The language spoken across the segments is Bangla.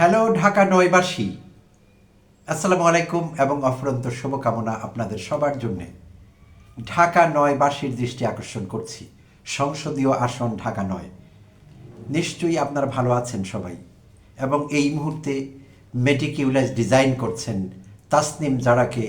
হ্যালো ঢাকা নয়বাসী। আসসালামু আলাইকুম এবং অফুরন্ত শুভকামনা আপনাদের সবার জন্যে। ঢাকা নয়বাসীর দৃষ্টি আকর্ষণ করছি। সংসদীয় আসন ঢাকা নয়। নিশ্চয়ই আপনারা ভালো আছেন সবাই। এবং এই মুহূর্তে মেটিকিউলাস ডিজাইন করছেন তাসনিম জারাকে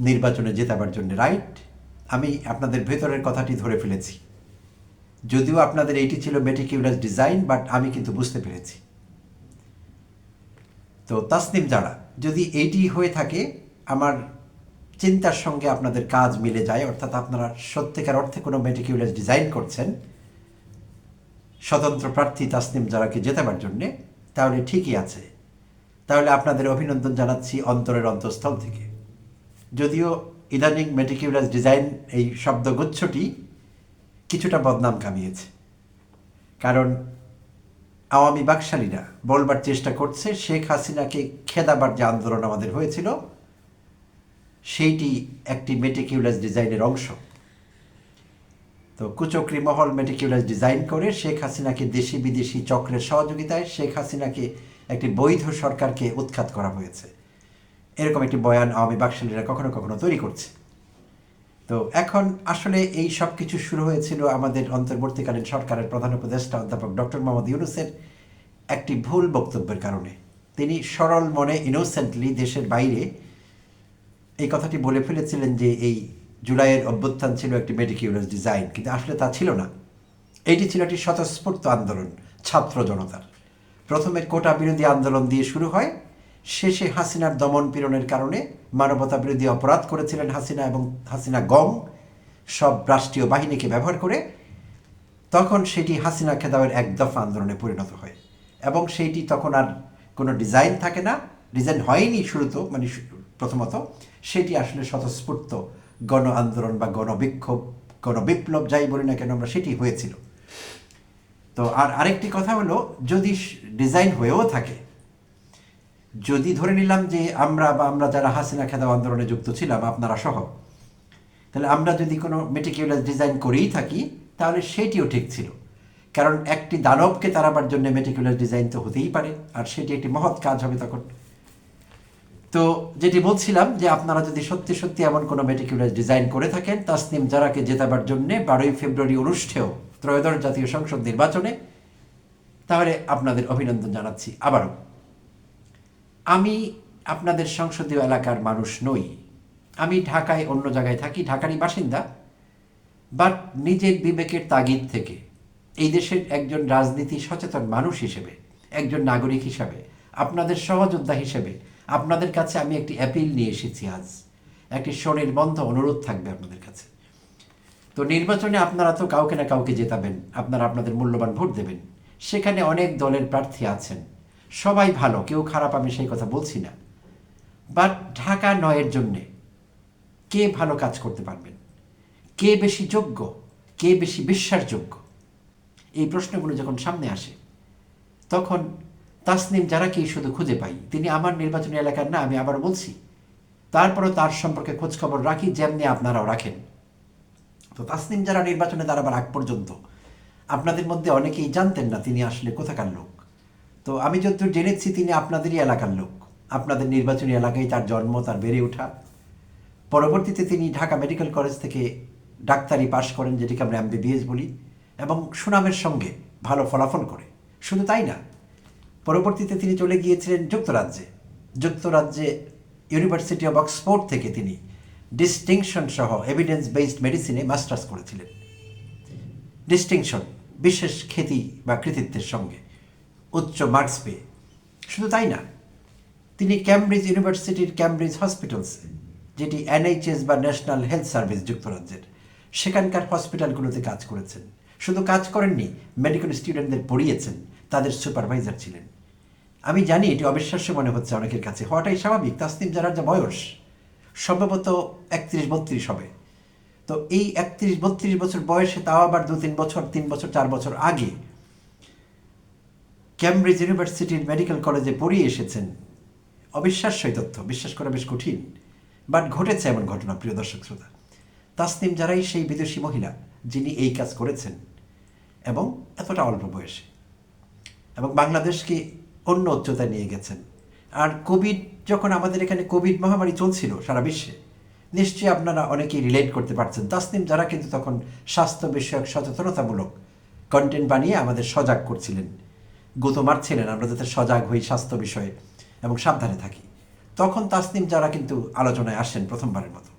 নির্বাচনে জেতাবার জন্য রাইট আমি আপনাদের ভেতরের কথাটি ধরে ফেলেছি। যদিও আপনাদের এইটি ছিল মেটিকিউলাস ডিজাইন বাট আমি কিন্তু বুঝতে পেরেছি। তো তাসনিম যারা যদি এইটি হয়ে থাকে, আমার চিন্তার সঙ্গে আপনাদের কাজ মিলে যায়, অর্থাৎ আপনারা সত্যিকার অর্থে কোনো মেটিকিউলাস ডিজাইন করছেন, স্বতন্ত্র প্রার্থী তাসনিম যারাকে জেতাবার জন্যে, তাহলে ঠিকই আছে। তাহলে আপনাদের অভিনন্দন জানাচ্ছি অন্তরের অন্তঃস্থল থেকে। যদিও ইদানিং মেটিকিউলাস ডিজাইন এই শব্দগুচ্ছটি কিছুটা বদনাম কামিয়েছে। কারণ আওয়ামী বাকশালীরা বলবার চেষ্টা করছে, শেখ হাসিনাকে খেদাবার যে আন্দোলন আমাদের হয়েছিল, সেইটি একটি মেটিকিউলাস ডিজাইনের অংশ। তো কুচক্রি মহল মেটিকিউলাস ডিজাইন করে শেখ হাসিনাকে দেশি বিদেশি চক্রের সহযোগিতায় শেখ হাসিনাকে একটি বৈধ সরকারকে উৎখাত করা হয়েছে। এরকম একটি বয়ান আওয়ামী বাকশালীরা কখনো কখনো তৈরি করছে। তো এখন আসলে এই সব কিছু শুরু হয়েছিল আমাদের অন্তর্বর্তীকালীন সরকারের প্রধান উপদেষ্টা অধ্যাপক ডক্টর মোহাম্মদ ইউনুসের একটি ভুল বক্তব্যের কারণে। তিনি সরল মনে ইনোসেন্টলি দেশের বাইরে এই কথাটি বলে ফেলেছিলেন যে এই জুলাইয়ের অভ্যুত্থান ছিল একটি মেডিকিউলাস ডিজাইন কিন্তু আসলে তা ছিল না। এটি ছিল একটি স্বতঃস্ফূর্ত আন্দোলন, ছাত্র জনতার। প্রথমে কোটা বিরোধী আন্দোলন দিয়ে শুরু হয় শেষে হাসিনার দমন পীড়নের কারণে মানবতা বিরোধী অপরাধ করেছিলেন হাসিনা এবং হাসিনা গং। সব রাষ্ট্রীয় বাহিনীকে ব্যবহার করে তখন সেটি হাসিনা খেদাওয়ের এক দফা আন্দোলনে পরিণত হয় এবং সেইটি তখন আর কোনো ডিজাইন থাকে না, ডিজাইন হয়নি শুরুত মানে প্রথমত। সেটি আসলে স্বতঃস্ফূর্ত গণ আন্দোলন বা গণবিক্ষোভ গণবিপ্লব যাই বলি না কেন, আমরা সেটি হয়েছিল। তো আর আরেকটি কথা হলো, যদি ডিজাইন হয়েও থাকে যদি ধরে নিলাম যে আমরা বা আমরা যারা হাসিনা খেদাও আন্দোলনে যুক্ত ছিলাম, আপনারা সহ, তাহলে আমরা যদি কোনো মেটিকিউলাস ডিজাইন করেই থাকি, তাহলে সেটিও ঠিক ছিল। কারণ একটি দানবকে তাড়াবার জন্য মেটিকুলার ডিজাইন তো হতেই পারে, আর সেটি একটি মহৎ কাজ হবে তখন। তো যেটি বলছিলাম যে আপনারা যদি সত্যি সত্যি এমন কোনো মেটিকুলার ডিজাইন করে থাকেন, তাসনিম জারাকে জেতাবার জন্য বারোই ফেব্রুয়ারি অনুষ্ঠেয় ত্রয়োদশ জাতীয় সংসদ নির্বাচনে, তাহলে আপনাদের অভিনন্দন জানাচ্ছি আবারও। আমি আপনাদের সংসদীয় এলাকার মানুষ নই। আমি ঢাকায় অন্য জায়গায় থাকি, ঢাকারই বাসিন্দা। বাট নিজের বিবেকের তাগিদ থেকে এই দেশের একজন রাজনীতি সচেতন মানুষ হিসেবে, একজন নাগরিক হিসাবে, আপনাদের সহযোদ্ধা হিসেবে, আপনাদের কাছে আমি একটি অ্যাপিল নিয়ে এসেছি আজ। একটি স্বনির্বন্ধ অনুরোধ থাকবে আপনাদের কাছে। তো নির্বাচনে আপনারা তো কাউকে না কাউকে জেতাবেন, আপনারা আপনাদের মূল্যবান ভোট দেবেন। সেখানে অনেক দলের প্রার্থী আছেন। সবাই ভালো, কেউ খারাপ, আমি সেই কথা বলছি না। বাট ঢাকা নয়ের জন্যে কে ভালো কাজ করতে পারবেন? কে বেশি যোগ্য? কে বেশি বিশ্বাসযোগ্য? এই প্রশ্নগুলো যখন সামনে আসে, তখন তাসনিম যারাকেই শুধু খুঁজে পাই। তিনি আমার নির্বাচনী এলাকার না, আমি আবার বলছি। তারপরও তার সম্পর্কে খোঁজখবর রাখি, যেমনি আপনারাও রাখেন। তো তাসনিম যারা নির্বাচনে দাঁড়াবার আগ পর্যন্ত আপনাদের মধ্যে অনেকেই জানতেন না তিনি আসলে কোথাকার লোক। তো আমি যতদূর জেনেছি, তিনি আপনাদেরই এলাকার লোক। আপনাদের নির্বাচনী এলাকায় তার জন্ম, তার বেড়ে ওঠা। পরবর্তীতে তিনি ঢাকা মেডিকেল কলেজ থেকে ডাক্তারি পাশ করেন, যেটিকে আমরা এমবিবিএস বলি, এবং সুনামের সঙ্গে ভালো ফলাফল করে। শুধু তাই না, পরবর্তীতে তিনি চলে গিয়েছিলেন যুক্তরাজ্যে। যুক্তরাজ্যে ইউনিভার্সিটি অফ অক্সফোর্ড থেকে তিনি ডিস্টিংশন সহ এভিডেন্স বেসড মেডিসিনে মাস্টার্স করেছিলেন। ডিস্টিংশন বিশেষ খ্যাতি বা কৃতিত্বের সঙ্গে। উচ্চ মার্কস পেয়ে। শুধু তাই না, তিনি ক্যামব্রিজ ইউনিভার্সিটির ক্যামব্রিজ হসপিটালসে যেটি এনএইচএস বা ন্যাশনাল হেলথ সার্ভিস যুক্তরাজ্যের, সেখানকার হসপিটালগুলোতে কাজ করেছেন। শুধু কাজ করেননি মেডিকেল স্টুডেন্টদের পড়িয়েছেন, তাদের সুপারভাইজার ছিলেন। আমি জানি এটি অবিশ্বাস্য মনে হচ্ছে অনেকের কাছে, হওয়াটাই স্বাভাবিক, তাসনিম যারার যা বয়স, সম্ভবত একত্রিশ বত্রিশ হবে। তো এই একত্রিশ বত্রিশ বছর বয়সে তাও আবার দু তিন বছর তিন বছর, চার বছর আগে ক্যামব্রিজ ইউনিভার্সিটির মেডিকেল কলেজে পড়িয়ে এসেছেন। অবিশ্বাস্যই তথ্য, বিশ্বাস করা বেশ কঠিন বাট ঘটেছে এমন ঘটনা, প্রিয় দর্শক শ্রোতা। তাসনিম যারাই সেই বিদেশি মহিলা যিনি এই কাজ করেছেন এবং এতটা অল্প বয়সে। এবং বাংলাদেশকে অন্য উচ্চতায় নিয়ে গেছেন। আর কোভিড, যখন আমাদের এখানে কোভিড মহামারী চলছিল সারা বিশ্বে, নিশ্চয়ই আপনারা অনেকেই রিলেট করতে পারছেন। তাসনিম যারা কিন্তু তখন স্বাস্থ্য বিষয়ক সচেতনতামূলক কন্টেন্ট বানিয়ে আমাদের সজাগ করছিলেন। গুতো মারছিলেন আমরা যাতে সজাগ হই স্বাস্থ্য বিষয়ে এবং সাবধানে থাকি। তখন তাসনিম যারা কিন্তু আলোচনায় আসেন প্রথমবারের মতো।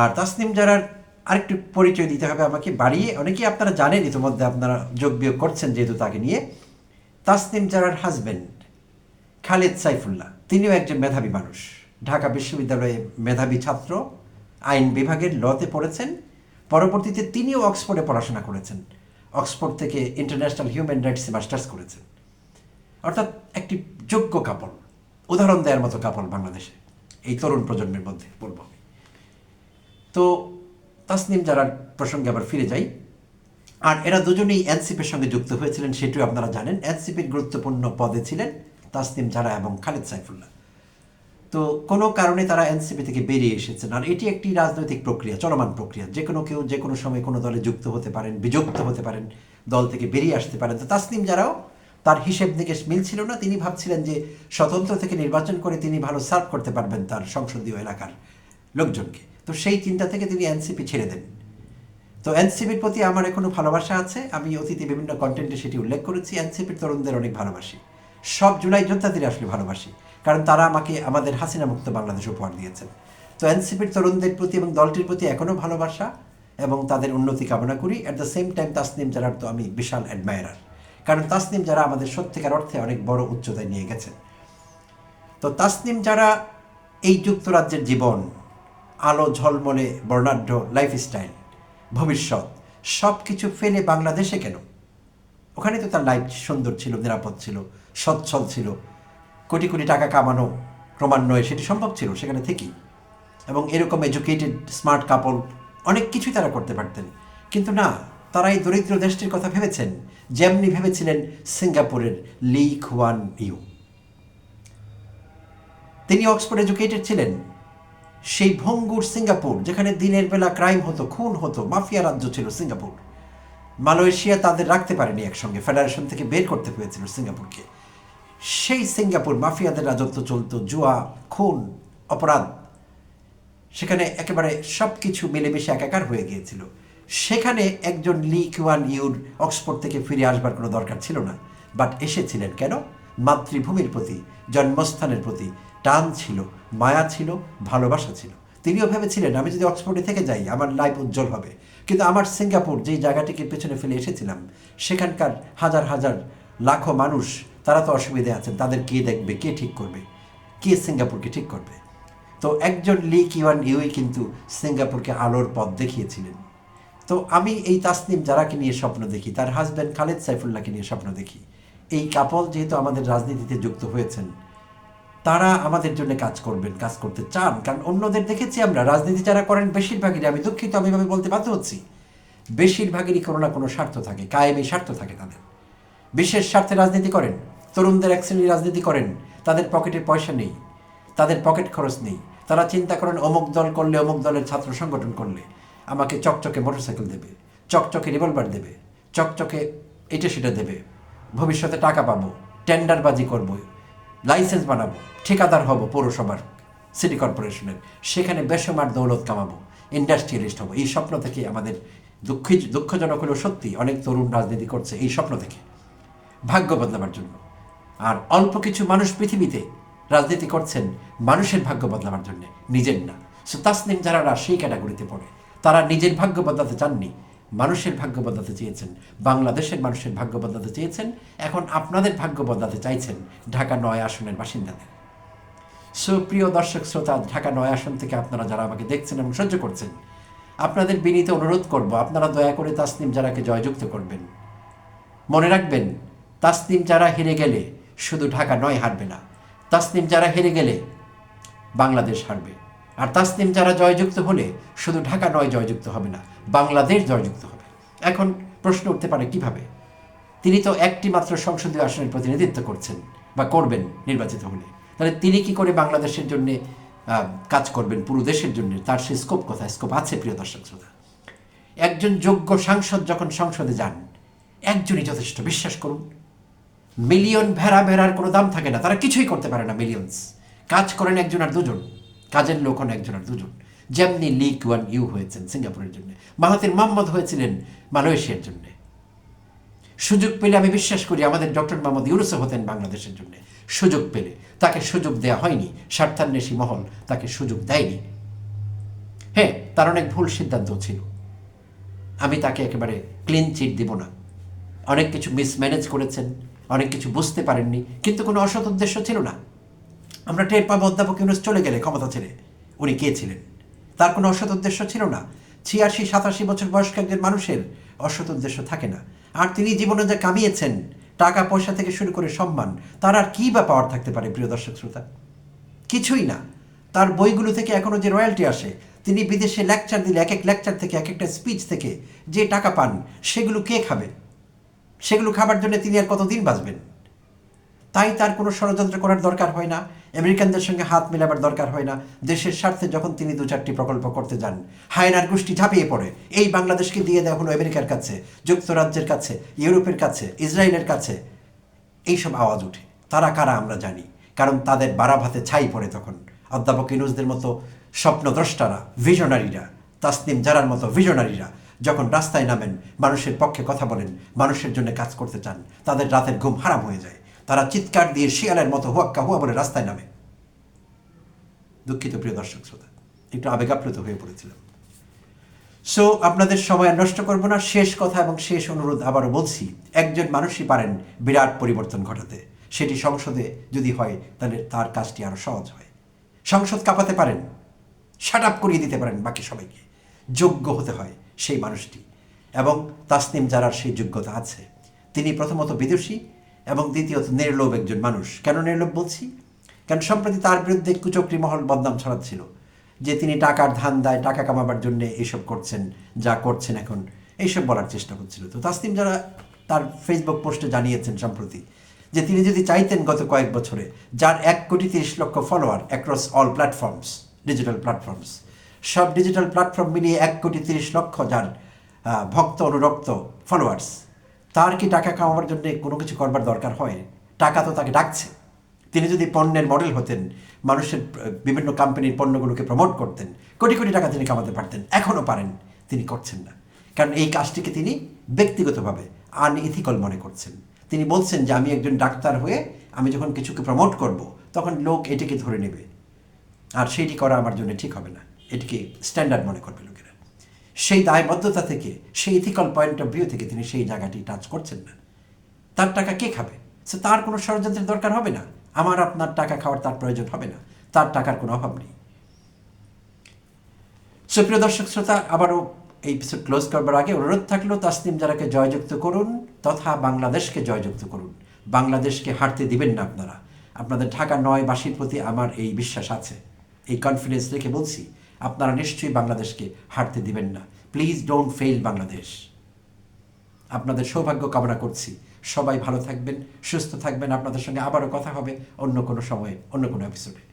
আর তাসনিম যারার আরেকটু পরিচয় দিতে হবে আমাকে বাড়িয়ে অনেকেই আপনারা জানেন ইতিমধ্যে আপনারা যোগ বিয়োগ করছেন যেহেতু তাকে নিয়ে। তাসনিম যারার হাজবেন্ড খালেদ সাইফুল্লাহ, তিনিও একজন মেধাবী মানুষ। ঢাকা বিশ্ববিদ্যালয়ে মেধাবী ছাত্র, আইন বিভাগের লতে পড়েছেন। পরবর্তীতে তিনিও অক্সফোর্ডে পড়াশোনা করেছেন। অক্সফোর্ড থেকে ইন্টারন্যাশনাল হিউম্যান রাইটসে মাস্টার্স করেছেন অর্থাৎ একটি যোগ্য কাপল উদাহরণ দেওয়ার মতো কাপল বাংলাদেশে, এই তরুণ প্রজন্মের মধ্যে বলব আমি। তো তাসনিম যারা প্রসঙ্গে আবার ফিরে যাই। আর এরা দুজনেই এনসিপির সঙ্গে যুক্ত হয়েছিলেন, সেটিও আপনারা জানেন। এনসিপির গুরুত্বপূর্ণ পদে ছিলেন তাসনিম যারা এবং খালেদ সাইফুল্লাহ। তো কোনো কারণে তারা এনসিপি থেকে বেরিয়ে এসেছেন। আর এটি একটি রাজনৈতিক প্রক্রিয়া, চলমান প্রক্রিয়া। যে কোনো কেউ, যে কোনো সময় কোনো দলে যুক্ত হতে পারেন, বিযুক্ত হতে পারেন, দল থেকে বেরিয়ে আসতে পারেন। তো তাসনিম যারাও, তার হিসেব নিকেশ মিলছিল না। তিনি ভাবছিলেন যে স্বতন্ত্র থেকে নির্বাচন করে তিনি ভালো সার্ভ করতে পারবেন তার সংসদীয় এলাকার লোকজনকে। তো সেই চিন্তা থেকে তিনি এনসিপি ছেড়ে দেন। তো এনসিপির প্রতি আমার এখনও ভালোবাসা আছে। আমি অতীতে বিভিন্ন কন্টেন্টে সেটি উল্লেখ করেছি। এনসিপির তরুণদের অনেক ভালোবাসি। সব জুলাই যোদ্ধাদের আসলে ভালোবাসি। কারণ তারা আমাকে, আমাদের হাসিনা মুক্ত বাংলাদেশ উপহার দিয়েছেন। তো এনসিপির তরুণদের প্রতি এবং দলটির প্রতি এখনও ভালোবাসা এবং তাদের উন্নতি কামনা করি। At the same time Tasnim যারার তো আমি বিশাল অ্যাডমায়ারার কারণ তাসনিম যারা আমাদের সত্যিকার অর্থে অনেক বড় উচ্চতায় নিয়ে গেছেন। তো তাসনিম যারা এই যুক্তরাজ্যের জীবন, আলো ঝলমলে, বর্ণাঢ্য লাইফস্টাইল ভবিষ্যৎ সব কিছু ফেলে বাংলাদেশে কেন? ওখানে তো তার লাইফ সুন্দর ছিল, নিরাপদ ছিল, সচ্ছল ছিল। কোটি কোটি টাকা কামানো, ক্রমান্বয়ে সেটি সম্ভব ছিল সেখানে থেকেই। এবং এরকম এডুকেটেড স্মার্ট কাপল অনেক কিছুই তারা করতে পারতেন। কিন্তু না, তারা এই দরিদ্র দেশটির কথা ভেবেছেন, যেমনি ভেবেছিলেন সিঙ্গাপুরের লি খুয়ান ইউ। তিনি অক্সফোর্ড এডুকেটেড ছিলেন। সেই ভঙ্গুর সিঙ্গাপুর, যেখানে দিনের বেলা ক্রাইম হতো, খুন হতো, মাফিয়া রাজ্য ছিল সিঙ্গাপুর। মালয়েশিয়া তাদের রাখতে পারেনি একসঙ্গে, ফেডারেশন থেকে বের করতে হয়েছিল সিঙ্গাপুরকে। সেই সিঙ্গাপুর মাফিয়াদের রাজত্ব চলতো জুয়া, খুন, অপরাধ। সেখানে একেবারে সব কিছু মিলেমিশে একাকার হয়ে গিয়েছিল। সেখানে একজন লি কিওয়ান ইউর অক্সফোর্ড থেকে ফিরে আসবার কোনো দরকার ছিল না। বাট এসেছিলেন কেন? মাতৃভূমির প্রতি, জন্মস্থানের প্রতি টান ছিল, মায়া ছিল, ভালোবাসা ছিল। তিনিও ভেবেছিলেন, আমি যদি অক্সফোর্ডে থেকে যাই, আমার লাইফ উজ্জ্বল হবে। কিন্তু আমার সিঙ্গাপুর যেই জায়গাটিকে পেছনে ফেলে এসেছিলাম, সেখানকার হাজার হাজার লাখো মানুষ তারা তো অসুবিধে আছেন। তাদের কে দেখবে, কে ঠিক করবে? কে সিঙ্গাপুরকে ঠিক করবে? তো একজন লি কিওয়ান ইউই কিন্তু সিঙ্গাপুরকে আলোর পথ দেখিয়েছিলেন। তো আমি এই তাসনিম যারাকে নিয়ে স্বপ্ন দেখি, তার হাজব্যান্ড খালেদ সাইফুল্লাহকে নিয়ে স্বপ্ন দেখি। এই কাপল যেহেতু আমাদের রাজনীতিতে যুক্ত হয়েছেন, তারা আমাদের জন্য কাজ করবেন, কাজ করতে চান। কারণ অন্যদের দেখেছি আমরা, রাজনীতি যারা করেন, বেশিরভাগেরই, আমি দুঃখিত, আমি এভাবে বলতে বাধ্য হচ্ছি। বেশিরভাগেরই কোনো না কোনো স্বার্থ থাকে, কায়েমি স্বার্থ থাকে তাদের। বিশেষ স্বার্থে রাজনীতি করেন। তরুণদের এক শ্রেণির রাজনীতি করেন। তাদের পকেটে পয়সা নেই, তাদের পকেট খরচ নেই। তারা চিন্তা করেন, অমুক দল করলে অমুক দলের ছাত্র সংগঠন করলে। আমাকে চকচকে মোটরসাইকেল দেবে, চকচকে রিভলভার দেবে, চকচকে এটা সেটা দেবে। ভবিষ্যতে টাকা পাবো, টেন্ডারবাজি করব, লাইসেন্স বানাবো, ঠিকাদার হব পৌরসভার, সিটি কর্পোরেশনের। সেখানে বেসমার দৌলত কামাবো, ইন্ডাস্ট্রিয়ালিস্ট হব। এই স্বপ্ন থেকে আমাদের দুঃখী দুঃখজনক হলেও সত্যি, অনেক তরুণ রাজনীতি করছে এই স্বপ্ন থেকে। ভাগ্য বদলাবার জন্য। আর অল্প কিছু মানুষ পৃথিবীতে রাজনীতি করছেন, মানুষের ভাগ্য বদলাবার জন্য। নিজের না। সো তাসনিম যারা সেই ক্যাটাগরিতে পড়ে, তারা নিজের ভাগ্য বদলাতে চাননি। মানুষের ভাগ্য বদলাতে চেয়েছেন। বাংলাদেশের মানুষের ভাগ্য বদলাতে চেয়েছেন। এখন আপনাদের ভাগ্য বদলাতে চাইছেন ঢাকা নয় আসনের বাসিন্দাদের। সুপ্রিয় দর্শক শ্রোতা, ঢাকা নয় আসন থেকে আপনারা যারা আমাকে দেখছেন এবং সহ্য করছেন, আপনাদের বিনীত অনুরোধ করব, আপনারা দয়া করে তাসনিম যারাকে জয়যুক্ত করবেন। মনে রাখবেন, তাসনিম যারা হেরে গেলে শুধু ঢাকা নয় হারবে না। তাসনিম যারা হেরে গেলে বাংলাদেশ হারবে। আর তাসনিম যারা জয়যুক্ত হলে শুধু ঢাকা নয়, জয়যুক্ত হবে না, বাংলাদেশ জয়যুক্ত হবে। এখন প্রশ্ন উঠতে পারে কীভাবে? তিনি তো একটি মাত্র সংসদীয় আসনের প্রতিনিধিত্ব করছেন বা করবেন নির্বাচিত হলে। তাহলে তিনি কি করে বাংলাদেশের জন্য কাজ করবেন, পুরো দেশের জন্য? তার সে স্কোপ কোথায়? স্কোপ আছে, প্রিয় দর্শক শ্রোতা? একজন যোগ্য সাংসদ যখন সংসদে যান, একজনই যথেষ্ট। বিশ্বাস করুন মিলিয়ন ভেড়া ভেড়ার কোনো দাম থাকে না। তারা কিছুই করতে পারে না মিলিয়নস কাজ করেন একজন আর দুজন। কাজের লোক হন একজন আর দুজন। যেমনি লি কুয়ান ইউ হয়েছেন সিঙ্গাপুরের জন্য। মাহাতির মোহাম্মদ হয়েছিলেন মালয়েশিয়ার জন্য। সুযোগ পেলে আমি বিশ্বাস করি আমাদের ডক্টর মোহাম্মদ ইউনুসও হতেন বাংলাদেশের জন্য। সুযোগ পেলে। তাকে সুযোগ দেয়া হয়নি। স্বার্থান্বেষী মহল তাকে সুযোগ দেয়নি। হ্যাঁ তার অনেক ভুল সিদ্ধান্ত ছিল। আমি তাকে একেবারে ক্লিন চিট দিব না। অনেক কিছু মিসম্যানেজ করেছেন। অনেক কিছু বুঝতে পারেননি, কিন্তু কোনো অসৎ উদ্দেশ্য ছিল না। আমরা টের পাবো অধ্যাপক ইউনুস চলে গেলে ক্ষমতা ছেড়ে। উনি কে ছিলেন? তার কোনো অসৎ উদ্দেশ্য ছিল না। ছিয়াশি, সাতাশি বছর বয়স্ক একজন মানুষের অসৎ উদ্দেশ্য থাকে না। আর তিনি জীবনে যা কামিয়েছেন, টাকা, পয়সা থেকে শুরু করে সম্মান, তার আর কী বা পাওয়ার থাকতে পারে, প্রিয় দর্শক শ্রোতা? কিছুই না। তার বইগুলো থেকে এখনও যে রয়্যালটি আসে, তিনি বিদেশে লেকচার দিলে, এক এক লেকচার থেকে, এক একটা স্পিচ থেকে যে টাকা পান, সেগুলো কে খাবে? সেগুলো খাবার জন্য তিনি আর কতদিন বাঁচবেন? তাই তার কোনো ষড়যন্ত্র করার দরকার হয় না। আমেরিকানদের সঙ্গে হাত মেলাবার দরকার হয় না। দেশের স্বার্থে যখন তিনি দু চারটি প্রকল্প করতে যান, হায়নার গোষ্ঠী ঝাঁপিয়ে পড়ে। এই বাংলাদেশকে দিয়ে দেওয়া হলো আমেরিকার কাছে, যুক্তরাজ্যের কাছে, ইউরোপের কাছে, ইসরায়েলের কাছে। এইসব আওয়াজ উঠে তারা কারা আমরা জানি। কারণ তাদের বাড়া ভাতে ছাই পড়ে তখন। অধ্যাপক ইনুজদের মতো স্বপ্নদ্রষ্টারা, ভিশনারিরা, তাসনিম জারার মতো ভিশনারিরা যখন রাস্তায় নামেন, মানুষের পক্ষে কথা বলেন, মানুষের জন্য কাজ করতে চান, তাদের রাতের ঘুম হারাম হয়ে যায়। তারা চিৎকার দিয়ে শিয়ালের মতো হুয়াক্কা হুয়া বলে রাস্তায় নামে। দুঃখিত প্রিয় দর্শক শ্রোতা, একটু আবেগাপ্লুত হয়ে পড়েছিলাম। সো আপনাদের সময় নষ্ট করব না, শেষ কথা এবং শেষ অনুরোধ আবারও বলছি, একজন মানুষই পারেন বিরাট পরিবর্তন ঘটাতে। সেটি সংসদে যদি হয়, তাহলে তার কাজটি আরও সহজ হয়। সংসদ কাঁপাতে পারেন শাট আপ করিয়ে দিতে পারেন বাকি সবাইকে। যোগ্য হতে হয়। সেই মানুষটি এবং তাসনিম যারার সেই যোগ্যতা আছে। তিনি প্রথমত বিদুষী এবং দ্বিতীয়ত নির্লোভ একজন মানুষ। কেন নির্লোভ বলছি? কারণ সম্প্রতি তার বিরুদ্ধে কুচক্রি মহল বদনাম ছড়াচ্ছিল? যে তিনি টাকার ধান দেয়, টাকা কামাবার জন্য এইসব করছেন, যা করছেন এখন, এইসব বলার চেষ্টা করছিল। তো তাসনিম যারা তার ফেসবুক পোস্টে জানিয়েছেন সম্প্রতি যে তিনি যদি চাইতেন গত কয়েক বছরে, যার এক কোটি তিরিশ lakh follower across all platforms digital platforms সব ডিজিটাল প্ল্যাটফর্ম মিলিয়ে এক কোটি তিরিশ লক্ষ যার ভক্ত অনুরক্ত ফলোয়ার্স তার কি টাকা কামাবার জন্য কোনো কিছু করবার দরকার হয়? টাকা তো তাকে ডাকছে। তিনি যদি পণ্যের মডেল হতেন, মানুষের বিভিন্ন কোম্পানির পণ্যগুলোকে প্রমোট করতেন, কোটি কোটি টাকা তিনি কামাতে পারতেন। এখনও পারেন, তিনি করছেন না। কারণ এই কাজটিকে তিনি ব্যক্তিগতভাবে আনইথিক্যাল মনে করছেন। তিনি বলছেন যে, আমি একজন ডাক্তার হয়ে আমি যখন কিছুকে প্রমোট করব, তখন লোক এটিকে ধরে নেবে। আর সেইটি করা আমার জন্য ঠিক হবে না। এটিকে স্ট্যান্ডার্ড মনে করবে লোকেরা। সেই দায়বদ্ধতা থেকে, সেই ইথিক্যাল পয়েন্ট অফ ভিউ থেকে তিনি সেই জায়গাটি টাচ করছেন না। তার টাকা কে খাবে? সে তার কোনো ষড়যন্ত্রের দরকার হবে না। আমার, আপনার টাকা খাওয়ার তার প্রয়োজন হবে না। তার টাকার কোনো অভাব নেই। সুপ্রিয় দর্শক শ্রোতা, আবারও এই এপিসোড ক্লোজ করবার আগে অনুরোধ থাকল, তাসনিম যারাকে জয়যুক্ত করুন তথা বাংলাদেশকে জয়যুক্ত করুন। বাংলাদেশকে হারতে দিবেন না আপনারা। আপনাদের ঢাকা নয় বাসীর প্রতি আমার এই বিশ্বাস আছে। এই কনফিডেন্স রেখে বলছি আপনারা নিশ্চয়ই বাংলাদেশকে হারতে দিবেন না। Please don't fail Bangladesh. আপনাদের সৌভাগ্য কামনা করছি। সবাই ভালো থাকবেন, সুস্থ থাকবেন। আপনাদের সঙ্গে আবারও কথা হবে অন্য কোনো সময়ে, অন্য কোনো এপিসোডে